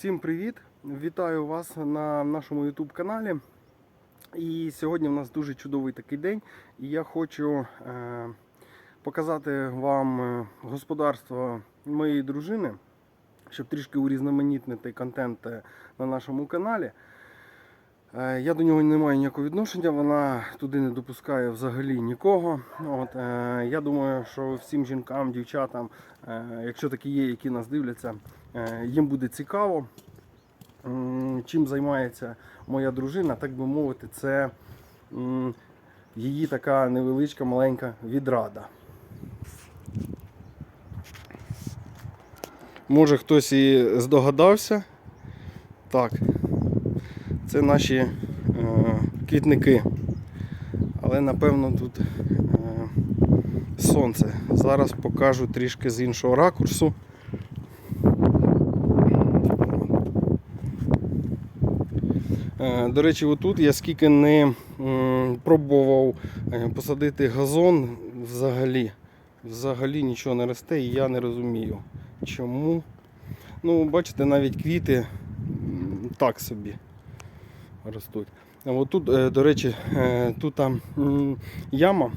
Всім привіт! Вітаю вас на нашому YouTube каналі. І сьогодні в нас дуже чудовий такий день. І я хочу е, показати вам е, господарство моєї дружини, щоб трішки урізноманітнити контент е, на нашому каналі. Е, Я до нього не маю ніякого відношення, вона туди не допускає взагалі нікого. От, е, я думаю, що всім жінкам, дівчатам, е, якщо такі є, які нас дивляться, їм буде цікаво, чим займається моя дружина, так би мовити, це її така невеличка маленька відрада. Може хтось і здогадався. Так, це наші е, квітники. Але напевно тут е, сонце. Зараз покажу трішки з іншого ракурсу. До речі, отут я скільки не пробував е, посадити газон взагалі. Взагалі нічого не росте і я не розумію. Чому? Ну, бачите, навіть квіти так собі ростуть. А от тут, е, до речі, е, тут там яма,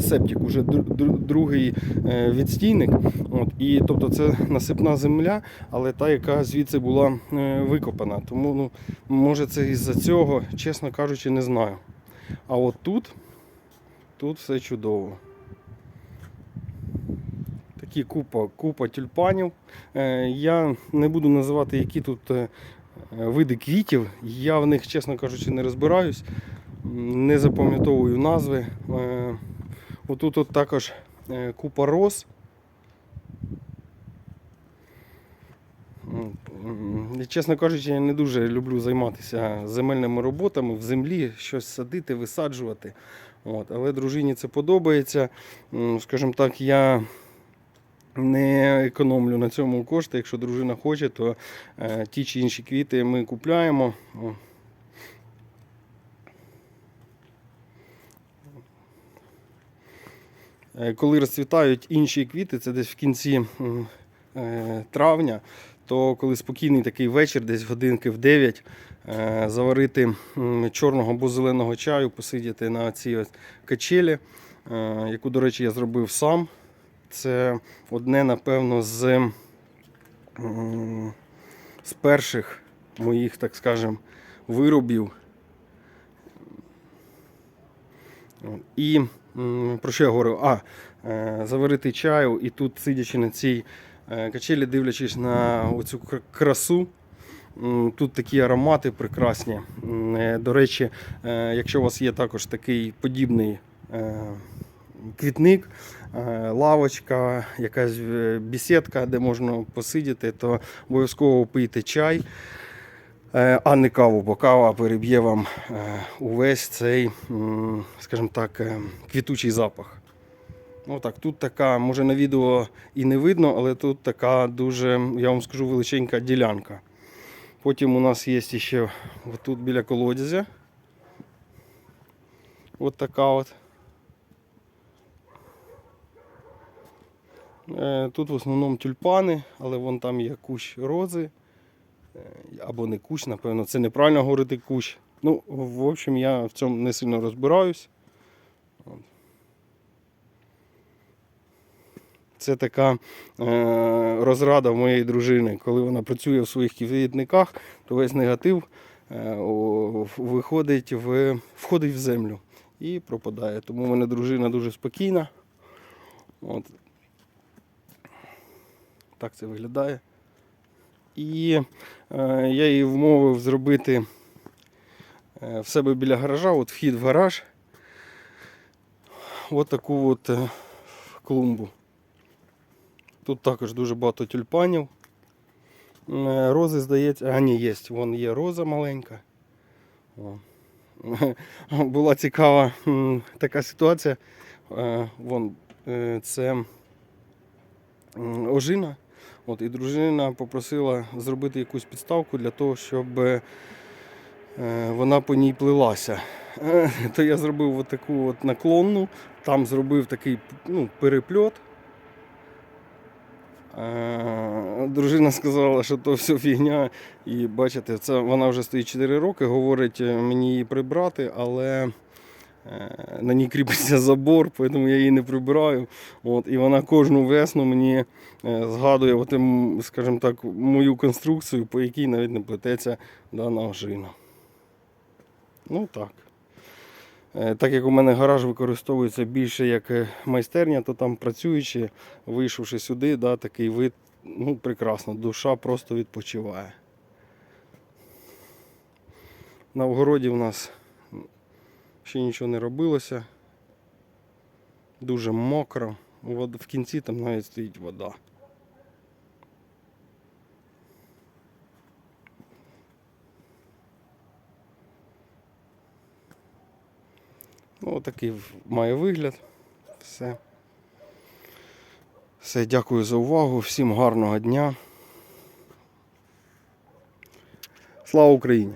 септик, уже дру- дру- другий е, відстійник. От, і, тобто це насипна земля, але та, яка звідси була е, викопана. Тому ну, може це із-за цього, чесно кажучи, не знаю. А от тут, тут все чудово. Такі купа, купа тюльпанів. Е, Я не буду називати, які тут види квітів. Я в них, чесно кажучи, не розбираюсь, не запам'ятовую назви. Отут от також е, купа роз. І, Чесно кажучи, я не дуже люблю займатися земельними роботами в землі, щось садити, висаджувати. От. Але дружині це подобається. Скажімо так, я не економлю на цьому кошти. Якщо дружина хоче, то е, ті чи інші квіти ми купляємо. О. Е, Коли розцвітають інші квіти, це десь в кінці е, травня, то коли спокійний такий вечір, десь годинки в 9, е, заварити чорного або зеленого чаю, посидіти на цій качелі, е, яку, до речі, я зробив сам. Це одне, напевно, з, з перших моїх, так скажем, виробів. І про що я говорив? А, е, заварити чаю і тут, сидячи на цій е, качелі, дивлячись на оцю красу. Тут такі аромати прекрасні. Е, До речі, якщо у вас є також такий подібний квітник, лавочка, якась бесідка, де можна посидіти, то обов'язково пийте чай, а не каву, бо кава переб'є вам е, увесь цей, скажімо так, е, квітучий запах. Ну тут така, може на відео і не видно, але тут така дуже, я вам скажу, величенька ділянка. Потім у нас є ще тут біля колодязя. От така от. Е, Тут в основному тюльпани, але вон там є кущ рози. Або не кущ, напевно, це неправильно говорити кущ. Ну, в общем, я в цьому не сильно розбираюсь. Це така е, розрада моєї дружини. Коли вона працює в своїх квітниках, то весь негатив е, виходить в, входить в землю і пропадає. Тому в мене дружина дуже спокійна. От. Так це виглядає. І е, я її вмовив зробити е, в себе біля гаража, от вхід в гараж. От таку от е, клумбу. Тут також дуже багато тюльпанів. Рози, здається, а ні, є, вон є роза маленька. О. Була цікава така ситуація. Вон, це ожина. От, і дружина попросила зробити якусь підставку для того, щоб е, вона по ній плилася. То я зробив от таку от наклонну, там зробив такий ну, перепльот. Дружина сказала, що то все фігня. І бачите, це вона вже стоїть 4 роки, говорить е, мені її прибрати, але на ній кріпиться забор, тому я її не прибираю. От, і вона кожну весну мені е, згадує, от, м, скажімо так, мою конструкцію, по якій навіть не плететься дана ожина. Ну так. Е, Так як у мене гараж використовується більше як е, майстерня, то там працюючи, вийшовши сюди, да, такий вид ну, прекрасно, душа просто відпочиває. На огороді в нас ще нічого не робилося. Дуже мокро. В кінці там навіть стоїть вода. Ну, такий має вигляд. Все. Все, дякую за увагу. Всім гарного дня. Слава Україні!